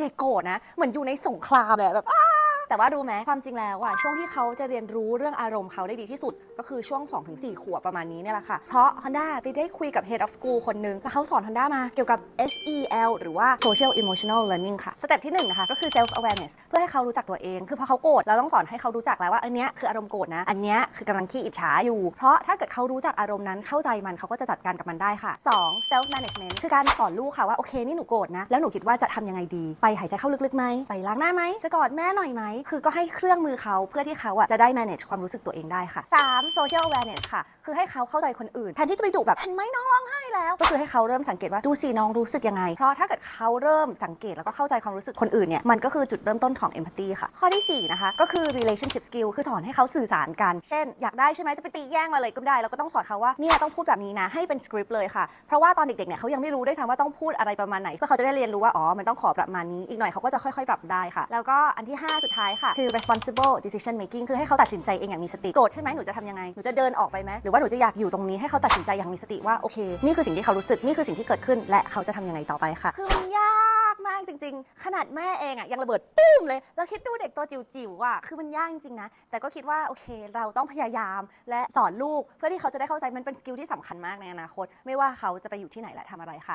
เด็กโกรธนะ เหมือนอยู่ในสงครามเลยแบบอ้า แต่ว่ารู้ไหมความจริงแล้วอะช่วงที่เขาจะเรียนรู้เรื่องอารมณ์เขาได้ดีที่สุด ก็คือช่วง 2-4 ขวบประมาณนี้เนี่ยแหละค่ะ เพราะ Honda ไปได้คุยกับ Head of School คนนึงแล้วเขาสอน Honda มาเกี่ยวกับ SEL หรือว่า Social Emotional Learning ค่ะ สเต็ปที่หนึ่งนะคะก็คือ self awareness เพื่อให้เขารู้จักตัวเอง คือพอเขาโกรธเราต้องสอนให้เขารู้จักแล้วว่าอันเนี้ยคืออารมณ์โกรธนะ อันเนี้ยคือกำลังขี้อิจฉาอยู่ เพราะถ้าเกิดเขารู้จักอารมณ์นั้นเข้าใจมันเขาก็จะจัดการกับมันได้ค่ะ 2 self management คือการสอนลูกค่ะว่าโอเคนี่หนูโกรธนะแล้วหนูคิดว่าจะทำยังไงดี ไปหายใจเข้าลึกๆไหมไปล้างหน้าไหมจะกอดแม่หน่อยไหมคือก็ให้เครื่องมือเขาเพื่อที่เขาอะจะได้ manage ความรู้สึกตัวเองได้ค่ะ 3 social awareness ค่ะ คือให้เขาเข้าใจคนอื่นแทนที่จะไปดุแบบเห็นไหมน้องร้องไห้แล้ว ก็คือให้เขาเริ่มสังเกตว่าดูสิน้องรู้สึกยังไง เพราะถ้าเกิดเขาเริ่มสังเกตแล้วก็เข้าใจความรู้สึกคนอื่นเนี่ยมันก็คือจุดเริ่มต้นของ empathy ค่ะ ข้อที่4นะคะก็คือ relationship skill คือสอนให้เขาสื่อสารกัน เช่น อยากได้ใช่ไหมจะไปตีแย่งมาเลยก็ได้แล้วก็ต้องสอนเขาว่าเนี่ยต้องพูดแบบนี้นะให้เป็นสคริปต์เลยค่ะเพราะว่าตอนเด็กๆเนี่ยเขายังไม่รู้ด้วยซ้ำว่าต้องพูดอะไรประมาณไหนเพื่อเขาจะได้เรียนรู้ว่าอ๋อมันต้องขอประมาณนี้อีกหน่อยเขาก็จะค่อย ๆ ปรับได้ค่ะ แล้วก็อันที่ 5 สุดท้ายค่ะ คือ responsible decision making คือให้เขาตัดสินใจเองอย่างมีสติโกรธใช่ไหมหนูจะทำยังไงหนูจะเดินออกไปไหมหรือว่าหนูจะอยากอยู่ตรงนี้ให้เขาตัดสินใจอย่างมีสติว่าโอเค นี่คือสิ่งที่เขารู้สึกนี่คือสิ่งที่เกิดขึ้น และเขาจะทำยังไงต่อไปค่ะคือมันยากมากจริง ๆ ขนาดแม่เองอะยังระเบิดตุ้มเลย แล้วคิดดูเด็กตัวจิ๋วๆอะคือมันยากจริงๆนะแต่ก็คิดว่าโอเค เราต้องพยายามและสอนลูกเพื่อที่เขาจะได้เข้าใจมันเป็นสกิลที่สำคัญมากในอนาคต ไม่ว่าเขาจะไปอยู่ที่ไหนและทำอะไรค่ะ